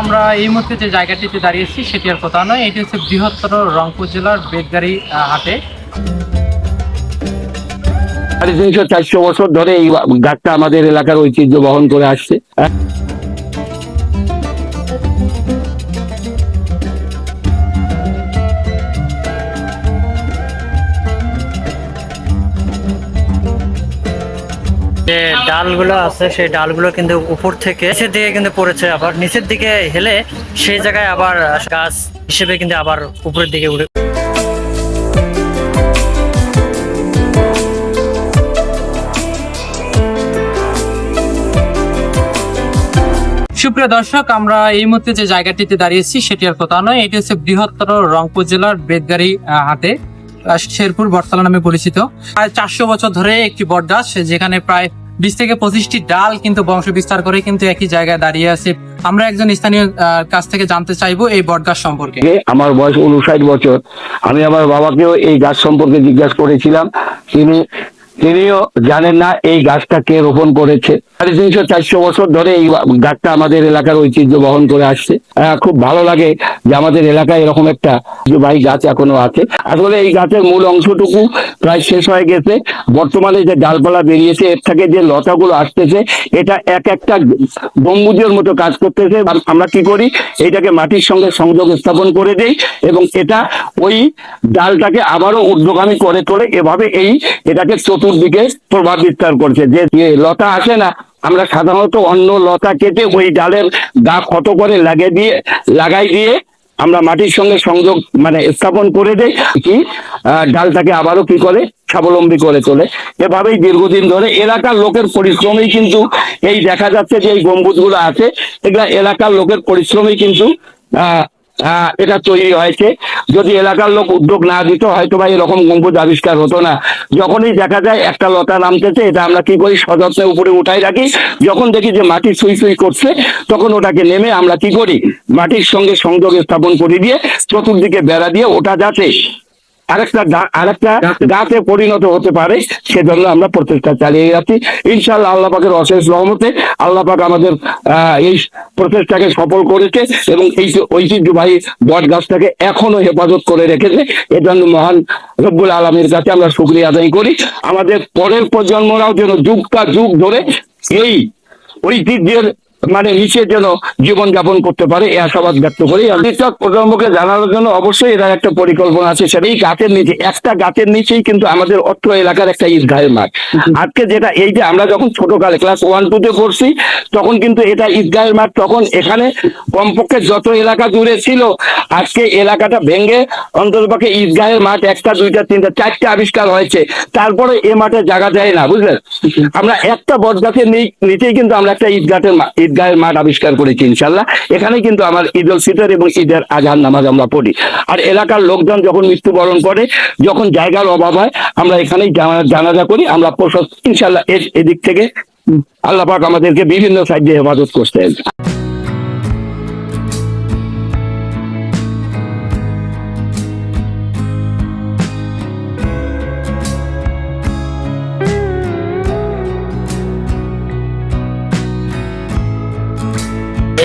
আমরা এই মুহূর্তে যে জায়গাটিতে দাঁড়িয়েছি, সেটি আর কোথাও নয়। এটি হচ্ছে বৃহত্তর রংপুর জেলার বেগদারি হাটে। তিনশো চারশো বছর ধরে এই গাছটা আমাদের এলাকার ঐতিহ্য বহন করে আসছে। যে ডালগুলো আছে, সেই ডালগুলো কিন্তু উপর থেকে নিচের দিকে কিন্তু পড়েছে আবার। নিচের দিকে হেলে সেই জায়গায় আবার গাছ হিসেবে কিন্তু আবার উপরের দিকে উঠে সুপ্রিয় দর্শক, আমরা এই মুহূর্তে যে জায়গাটিতে দাঁড়িয়েছি, সেটি আর কোথাও নয়। এটি হচ্ছে বৃহত্তর রংপুর জেলার বেদগাড়ি হাটে শেরপুর বটতলা নামে পরিচিত। প্রায় চারশো বছর ধরে একটি বট গাছ যেখানে প্রায় বিশ থেকে পঁচিশটি ডাল কিন্তু বংশ বিস্তার করে কিন্তু একই জায়গায় দাঁড়িয়ে আছে। আমরা একজন স্থানীয় কাছ থেকে জানতে চাইব এই বট গাছ সম্পর্কে। আমার বয়স উনষাট বছর। আমি আমার বাবাকেও এই গাছ সম্পর্কে জিজ্ঞাসা করেছিলাম। তিনি তিনিও জানেন না এই গাছটা কে রোপণ করেছে। সাড়ে তিনশো, চারশো বছর ধরে এই গাছটা আমাদের এলাকার ঐতিহ্য বহন করে আসছে। খুব ভালো লাগে যে আমাদের এলাকায় এরকম একটা বাই গাছ এখনও আছে। আসলে এই গাছের মূল অংশটুকু প্রায় শেষ হয়ে গেছে। বর্তমানে যে ডালপালা বেরিয়েছে, এর থেকে যে লতাগুলো আসতেছে, এটা এক একটা গম্বুজের মতো কাজ করতেছে। আমরা কি করি এইটাকে মাটির সঙ্গে সংযোগ স্থাপন করে দেই এবং এটা ওই ডালটাকে আবারও ঊর্ধ্বগামী করে তোলে এভাবে এই এটাকে চতুর্দিকে প্রভাব বিস্তার করছে। যে লতা আসে না আমরা সাধারণত অন্য লতা কেটে ওই ডালের গা ক্ষত করে লাগিয়ে দিয়ে লাগাই দিয়ে আমরা মাটির সঙ্গে সংযোগ মানে স্থাপন করে দেই কি ডালটাকে আবারও কি করে? স্বাবলম্বী করে তোলে। এভাবেই দীর্ঘদিন ধরে এলাকার লোকের পরিশ্রমেই কিন্তু এই দেখা যাচ্ছে যে এই গম্বুজগুলো আছে। এগুলা এলাকার লোকের পরিশ্রমেই কিন্তু আহ, এটা তৈরি হয়েছে। যদি এলাকার লোক উদ্যোগ না দিত হয়তো বা এরকম গম্বুজ আবিষ্কার হতো না। যখনই দেখা যায় একটা লতা নামতেছে, এটা আমরা কি করি, সযত্নে উপরে উঠাই রাখি। যখন দেখি যে মাটি সুই সুই করছে, তখন ওটাকে নেমে আমরা কি করি, মাটির সঙ্গে সংযোগ স্থাপন করে দিয়ে, চতুর্দিকে বেড়া দিয়ে ওটা যাতে আরেকটা আরেকটা গাছে। পরিণত হতে পারে সেজন্য আমরা প্রচেষ্টা চালিয়ে যাচ্ছি। ইনশাল্লাহ আল্লাহ পাকের অশেষ রহমতে আল্লাহ পাক আমাদের এই প্রচেষ্টাকে সফল করেছে এবং এই ঐতিহ্যবাহী বট গাছটাকে এখনও হেফাজত করে রেখেছে। এজন্য মহান রব্বুল আলমের কাছে আমরা শুক্রিয়া আদায় করি। আমাদের পরের প্রজন্মরাও যেন যুগটা যুগ ধরে এই ঐতিহ্যের মানে নিচে যেন জীবন যাপন করতে পারে এই আশাবাদ ব্যক্ত করি কৃষক প্রজন্মকে জানানোর জন্য অবশ্যই এরা একটা পরিকল্পনা আছে সেটা এই গাছের নিচে একটা গাছের নিচেই কিন্তু আমাদের অত্র এলাকার একটা ঈদগাহের মাঠ। আজকে যেটা এই যে আমরা যখন ছোটকালে ক্লাস ওয়ান টু তে পড়ছি তখন কিন্তু এটা ঈদগাহের মাঠ তখন এখানে কমপক্ষে যত এলাকা জুড়ে ছিল আজকে এলাকাটা ভেঙে অন্ততপক্ষে ঈদগাহের মাঠ একটা দুইটা তিনটা চারটা আবিষ্কার হয়েছে। তারপরে এ মাঠে জায়গা যায় না বুঝলেন? আমরা একটা বট গাছের নিচেই কিন্তু আমরা একটা ঈদগাহের মা- ঈদগাহের মাঠ আবিষ্কার করেছি ইনশাল্লাহ এখানে কিন্তু আমার ঈদ উল ফিতর এবং ঈদের আজহার নামাজ আমরা পড়ি। আর এলাকার লোকজন যখন মৃত্যুবরণ করে, যখন জায়গার অভাব হয়, আমরা এখানেই জানা- জানাজা করি, আমরা প্রশস্ত ইনশাল্লাহ এদিক থেকে আল্লাহ পাক আমাদেরকে বিভিন্ন সাহায্যে হেফাজত করতেন।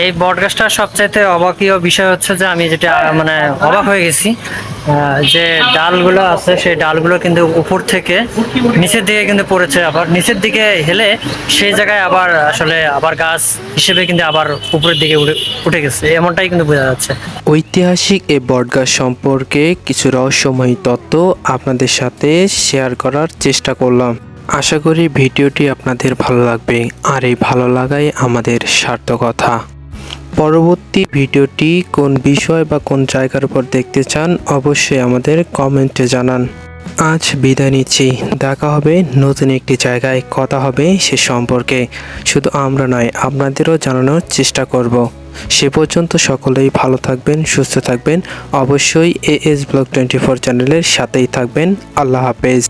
এই বটগাছটার সবচাইতে অবাকীয় বিষয় হচ্ছে যে আমি যেটা মানে অবাক হয়ে গেছি যে ডালগুলো আছে, সেই ডালগুলো কিন্তু উপর থেকে নিচের দিকে কিন্তু পড়েছে। আবার নিচের দিকে হেলে সেই জায়গায় আবার আসলে আবার গাছ হিসেবে কিন্তু আবার উপরের দিকে উঠে গেছে। এমনটাই কিন্তু বোঝা যাচ্ছে। ঐতিহাসিক এই বটগাছ সম্পর্কে কিছু রহস্যময়ী তথ্য আপনাদের সাথে শেয়ার করার চেষ্টা করলাম। আশা করি ভিডিওটি আপনাদের ভালো লাগবে। আর এই ভালো লাগাই আমাদের সার্থকতা। পরবর্তী ভিডিওটি কোন বিষয় বা কোন জায়গার উপর দেখতে চান অবশ্যই আমাদের কমেন্টে জানান। আজ বিদায় নিচ্ছি। দেখা হবে নতুন একটি জায়গায়। কথা হবে সে সম্পর্কে। শুধু আমরা নয়, আপনাদেরও জানানোর চেষ্টা করব। সে পর্যন্ত সকলেই ভালো থাকবেন, সুস্থ থাকবেন। অবশ্যই A S blog twenty four চ্যানেলের সাথেই থাকবেন। আল্লাহ হাফেজ।